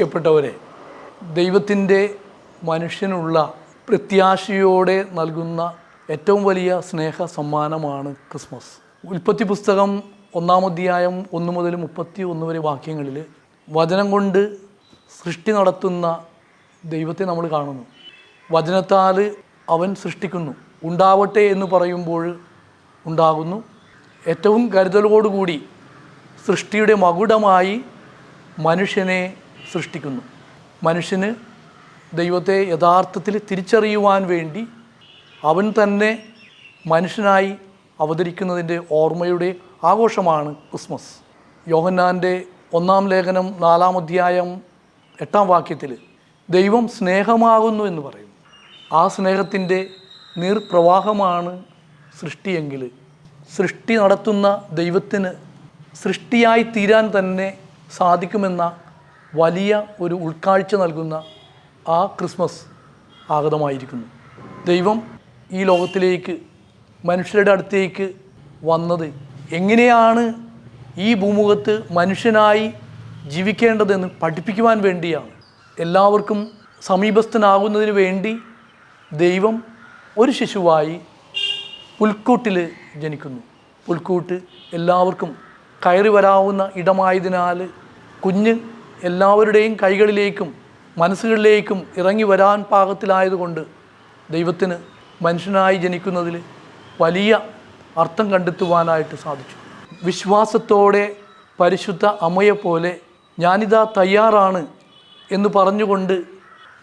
പ്രിയപ്പെട്ടവരെ ദൈവത്തിന്റെ മനുഷ്യനുള്ള പ്രത്യാശയോടെ നൽകുന്ന ഏറ്റവും വലിയ സ്നേഹ സമ്മാനമാണ് ക്രിസ്മസ്. ഉൽപ്പത്തി പുസ്തകം ഒന്നാം അധ്യായം ഒന്ന് മുതൽ മുപ്പത്തി ഒന്ന് വരെ വാക്യങ്ങളിൽ വചനം കൊണ്ട് സൃഷ്ടി നടത്തുന്ന ദൈവത്തെ നമ്മൾ കാണുന്നു. വചനത്താൽ അവൻ സൃഷ്ടിക്കുന്നു. ഉണ്ടാവട്ടെ എന്ന് പറയുമ്പോൾ ഉണ്ടാകുന്നു. ഏറ്റവും കരുതലോടുകൂടി സൃഷ്ടിയുടെ മകുടമായി മനുഷ്യനെ സൃഷ്ടിക്കുന്നു. മനുഷ്യന് ദൈവത്തെ യഥാർത്ഥത്തിൽ തിരിച്ചറിയുവാൻ വേണ്ടി അവൻ തന്നെ മനുഷ്യനായി അവതരിക്കുന്നതിന്റെ ഓർമ്മയുടെ ആഘോഷമാണ് ക്രിസ്മസ്. യോഹന്നാന്റെ ഒന്നാം ലേഖനം നാലാം അധ്യായം എട്ടാം വാക്യത്തിൽ ദൈവം സ്നേഹമാകുന്നു എന്ന് പറയുന്നു. ആ സ്നേഹത്തിന്റെ നീർപ്രവാഹമാണ് സൃഷ്ടിയെങ്കിൽ സൃഷ്ടി നടത്തുന്ന ദൈവത്തിന് സൃഷ്ടിയായി തീരാൻ തന്നെ സാധിക്കുമെന്ന വലിയ ഒരു ഉൾക്കാഴ്ച നൽകുന്ന ആ ക്രിസ്മസ് ആഗതമായിരിക്കുന്നു. ദൈവം ഈ ലോകത്തിലേക്ക് മനുഷ്യരുടെ അടുത്തേക്ക് വന്നത് എങ്ങനെയാണ് ഈ ഭൂമുഖത്ത് മനുഷ്യനായി ജീവിക്കേണ്ടതെന്ന് പഠിപ്പിക്കുവാൻ വേണ്ടിയാണ്. എല്ലാവർക്കും സമീപസ്ഥനാകുന്നതിന് വേണ്ടി ദൈവം ഒരു ശിശുവായി പുൽക്കൂട്ടിൽ ജനിക്കുന്നു. പുൽക്കൂട്ട് എല്ലാവർക്കും കയറി വരാവുന്ന ഇടമായതിനാൽ കുഞ്ഞ് എല്ലാവരുടെയും കൈകളിലേക്കും മനസ്സുകളിലേക്കും ഇറങ്ങി വരാൻ പാകത്തിലായതുകൊണ്ട് ദൈവത്തിന് മനുഷ്യനായി ജനിക്കുന്നതിൽ വലിയ അർത്ഥം കണ്ടെത്തുവാനായിട്ട് സാധിച്ചു. വിശ്വാസത്തോടെ പരിശുദ്ധ അമ്മയെപ്പോലെ ഞാനിതാ തയ്യാറാണ് എന്ന് പറഞ്ഞുകൊണ്ട്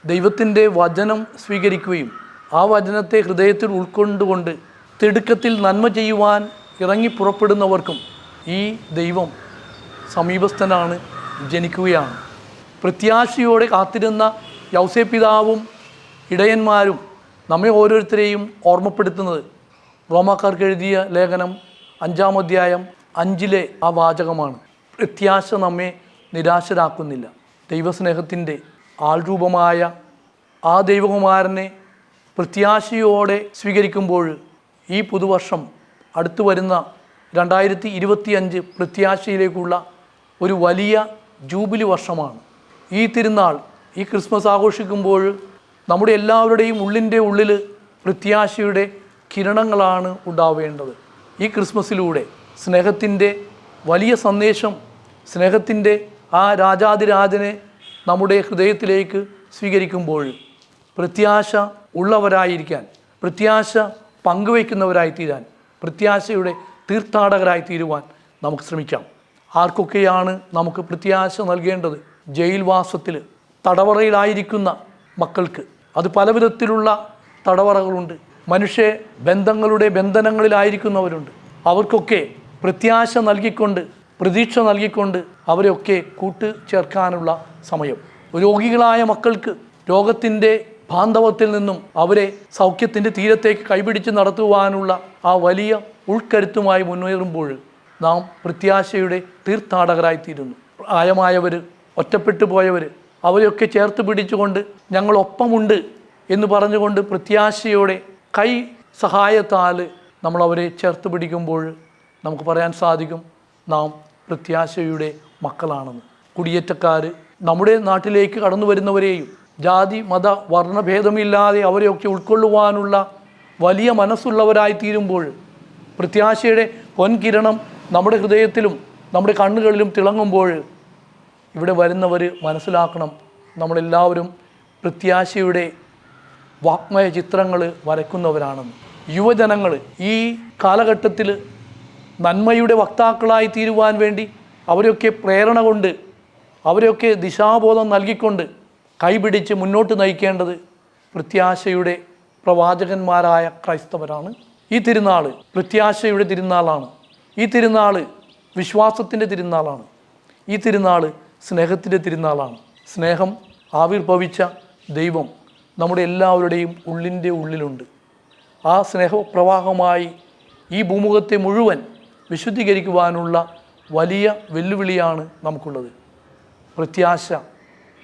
ദൈവത്തിന്റെ വചനം സ്വീകരിക്കുകയും ആ വചനത്തെ ഹൃദയത്തിൽ ഉൾക്കൊണ്ടുകൊണ്ട് തിടുക്കത്തിൽ നന്മ ചെയ്യുവാൻ ഇറങ്ങി പുറപ്പെടുന്നവർക്കും ഈ ദൈവം സമീപസ്ഥനാണ് ജനിക്കുകയാണ്. പ്രത്യാശയോടെ കാത്തിരുന്ന യൗസേപിതാവും ഇടയന്മാരും നമ്മെ ഓരോരുത്തരെയും ഓർമ്മപ്പെടുത്തുന്നത്. റോമാക്കാർക്ക് എഴുതിയ ലേഖനം അഞ്ചാം അധ്യായം അഞ്ചിലെ ആ വാചകമാണ്. പ്രത്യാശ നമ്മെ നിരാശരാക്കുന്നില്ല. ദൈവസ്നേഹത്തിന്റെ ആൾരൂപമായ ആ ദൈവകുമാരനെ പ്രത്യാശയോടെ സ്വീകരിക്കുമ്പോൾ ഈ പുതുവർഷം അടുത്തു വരുന്ന രണ്ടായിരത്തി ഇരുപത്തിയഞ്ച് പ്രത്യാശയിലേക്കുള്ള ഒരു വലിയ ജൂബിലി വർഷമാണ്. ഈ തിരുനാൾ ഈ ക്രിസ്മസ് ആഘോഷിക്കുമ്പോൾ നമ്മുടെ എല്ലാവരുടെയും ഉള്ളിന്റെ ഉള്ളിൽ പ്രത്യാശയുടെ കിരണങ്ങളാണ് ഉണ്ടാവേണ്ടത്. ഈ ക്രിസ്മസിലൂടെ സ്നേഹത്തിന്റെ വലിയ സന്ദേശം സ്നേഹത്തിന്റെ ആ രാജാതിരാജനെ നമ്മുടെ ഹൃദയത്തിലേക്ക് സ്വീകരിക്കുമ്പോൾ പ്രത്യാശ ഉള്ളവരായിരിക്കാൻ പ്രത്യാശ പങ്കുവയ്ക്കുന്നവരായി തീരാൻ പ്രത്യാശയുടെ തീർത്ഥാടകരായി തീരുവാൻ നമുക്ക് ശ്രമിക്കാം. ആർക്കൊക്കെയാണ് നമുക്ക് പ്രത്യാശ നൽകേണ്ടത്? ജയിൽവാസത്തിൽ തടവറയിലായിരിക്കുന്ന മക്കൾക്ക്. അത് പല വിധത്തിലുള്ള തടവറകളുണ്ട്. മനുഷ്യ ബന്ധങ്ങളുടെ ബന്ധനങ്ങളിലായിരിക്കുന്നവരുണ്ട്. അവർക്കൊക്കെ പ്രത്യാശ നൽകിക്കൊണ്ട് പ്രതീക്ഷ നൽകിക്കൊണ്ട് അവരെയൊക്കെ കൂട്ടു ചേർക്കാനുള്ള സമയം. രോഗികളായ മക്കൾക്ക് രോഗത്തിന്റെ ബാന്ധവത്തിൽ നിന്നും അവരെ സൗഖ്യത്തിന്റെ തീരത്തേക്ക് കൈപിടിച്ച് നടത്തുവാനുള്ള ആ വലിയ ഉൾക്കരുത്തുമായി മുന്നേറുമ്പോൾ നാം പ്രത്യാശയുടെ തീർത്ഥാടകരായിത്തീരുന്നു. പ്രായമായവർ ഒറ്റപ്പെട്ടു പോയവർ അവരെയൊക്കെ ചേർത്ത് പിടിച്ചുകൊണ്ട് ഞങ്ങൾ ഒപ്പമുണ്ട് എന്ന് പറഞ്ഞുകൊണ്ട് പ്രത്യാശയോടെ കൈ സഹായത്താൽ നമ്മൾ അവരെ ചേർത്ത് പിടിക്കുമ്പോൾ നമുക്ക് പറയാൻ സാധിക്കും നാം പ്രത്യാശയുടെ മക്കളാണെന്ന്. കുടിയേറ്റക്കാർ നമ്മുടെ നാട്ടിലേക്ക് കടന്നു വരുന്നവരെയും ജാതി മത വർണഭേദമില്ലാതെ അവരെയൊക്കെ ഉൾക്കൊള്ളുവാനുള്ള വലിയ മനസ്സുള്ളവരായി തീരുമ്പോൾ പ്രത്യാശയുടെ പൊൻകിരണം നമ്മുടെ ഹൃദയത്തിലും നമ്മുടെ കണ്ണുകളിലും തിളങ്ങുമ്പോൾ ഇവിടെ വരുന്നവർ മനസ്സിലാക്കണം. നമ്മളെല്ലാവരും പ്രത്യാശയുടെ വാഗ്മയ ചിത്രങ്ങൾ വരയ്ക്കുന്നവരാണെന്ന്. യുവജനങ്ങൾ ഈ കാലഘട്ടത്തിൽ നന്മയുടെ വക്താക്കളായി തീരുവാൻ വേണ്ടി അവരെയൊക്കെ പ്രേരണ കൊണ്ട് അവരെയൊക്കെ ദിശാബോധം നൽകിക്കൊണ്ട് കൈപിടിച്ച് മുന്നോട്ട് നയിക്കേണ്ടത് പ്രത്യാശയുടെ പ്രവാചകന്മാരായ ക്രൈസ്തവരാണ്. ഈ തിരുനാൾ പ്രത്യാശയുടെ തിരുനാളാണ്. ഈ തിരുനാൾ വിശ്വാസത്തിന്റെ തിരുനാളാണ്. ഈ തിരുനാൾ സ്നേഹത്തിന്റെ തിരുനാളാണ്. സ്നേഹം ആവിർഭവിച്ച ദൈവം നമ്മുടെ എല്ലാവരുടെയും ഉള്ളിന്റെ ഉള്ളിലുണ്ട്. ആ സ്നേഹപ്രവാഹമായി ഈ ഭൂമുഖത്തെ മുഴുവൻ വിശുദ്ധീകരിക്കുവാനുള്ള വലിയ വെല്ലുവിളിയാണ് നമുക്കുള്ളത്. പ്രത്യാശ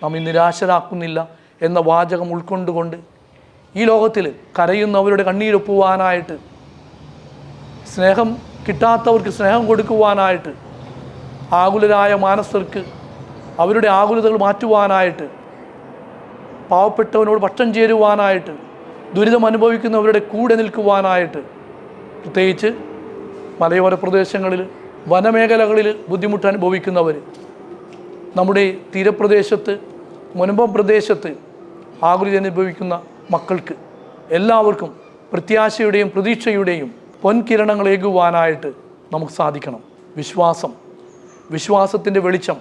നമ്മെ നിരാശരാക്കുന്നില്ല എന്ന വാചകം ഉൾക്കൊണ്ടുകൊണ്ട് ഈ ലോകത്തിൽ കരയുന്നവരുടെ കണ്ണീരൊപ്പുവാനായിട്ട് സ്നേഹം കിട്ടാത്തവർക്ക് സ്നേഹം കൊടുക്കുവാനായിട്ട് ആകുലരായ മാനസർക്ക് അവരുടെ ആകുലതകൾ മാറ്റുവാനായിട്ട് പാവപ്പെട്ടവനോട് പക്ഷം ചേരുവാനായിട്ട് ദുരിതം അനുഭവിക്കുന്നവരുടെ കൂടെ നിൽക്കുവാനായിട്ട് പ്രത്യേകിച്ച് മലയോര പ്രദേശങ്ങളിൽ വനമേഖലകളിൽ ബുദ്ധിമുട്ട് അനുഭവിക്കുന്നവർ നമ്മുടെ തീരപ്രദേശത്ത് മുനമ്പം പ്രദേശത്ത് ആകുലത അനുഭവിക്കുന്ന മക്കൾക്ക് എല്ലാവർക്കും പ്രത്യാശയുടെയും പ്രതീക്ഷയുടെയും പൊൻകിരണങ്ങൾ ഏകുവാനായിട്ട് നമുക്ക് സാധിക്കണം. വിശ്വാസം. വിശ്വാസത്തിന്റെ വെളിച്ചം.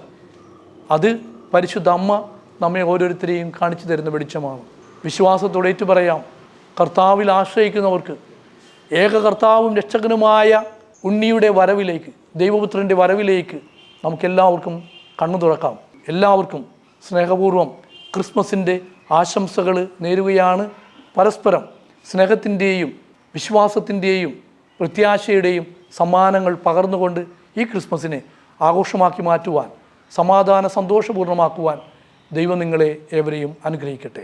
അത് പരിശുദ്ധ അമ്മ നമ്മെ ഓരോരുത്തരെയും കാണിച്ചു തരുന്ന വെളിച്ചമാണ്. വിശ്വാസത്തോടെ ഏറ്റു പറയാം കർത്താവിൽ ആശ്രയിക്കുന്നവർക്ക് ഏക കർത്താവും രക്ഷകനുമായ ഉണ്ണിയുടെ വരവിലേക്ക് ദൈവപുത്രന്റെ വരവിലേക്ക് നമുക്കെല്ലാവർക്കും കണ്ണു തുറക്കാം. എല്ലാവർക്കും സ്നേഹപൂർവം ക്രിസ്മസിന്റെ ആശംസകൾ നേരുകയാണ്. പരസ്പരം സ്നേഹത്തിന്റെയും വിശ്വാസത്തിന്റെയും പ്രത്യാശയുടെയും സമ്മാനങ്ങൾ പകർന്നുകൊണ്ട് ഈ ക്രിസ്മസിനെ ആഘോഷമാക്കി മാറ്റുവാൻ സമാധാന സന്തോഷപൂർണമാക്കുവാൻ ദൈവം നിങ്ങളെ ഏവരെയും അനുഗ്രഹിക്കട്ടെ.